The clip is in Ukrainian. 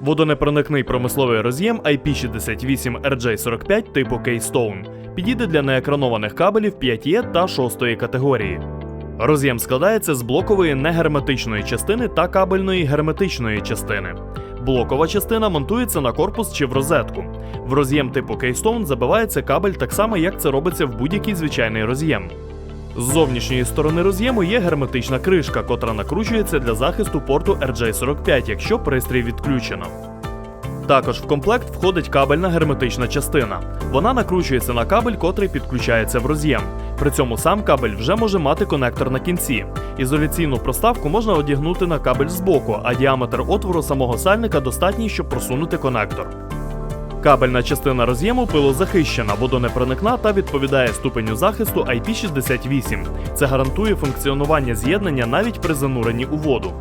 Водонепроникний промисловий роз'єм IP68RJ45 типу Keystone підійде для неекранованих кабелів 5E та 6 категорії. Роз'єм складається з блокової негерметичної частини та кабельної герметичної частини. Блокова частина монтується на корпус чи в розетку. В роз'єм типу Keystone забивається кабель так само, як це робиться в будь-який звичайний роз'єм. З зовнішньої сторони роз'єму є герметична кришка, котра накручується для захисту порту RJ45, якщо пристрій відключено. Також в комплект входить кабельна герметична частина. Вона накручується на кабель, котрий підключається в роз'єм. При цьому сам кабель вже може мати конектор на кінці. Ізоляційну проставку можна одягнути на кабель збоку, а діаметр отвору самого сальника достатній, щоб просунути конектор. Кабельна частина роз'єму пилозахищена, водонепроникна та відповідає ступеню захисту IP68. Це гарантує функціонування з'єднання навіть при зануренні у воду.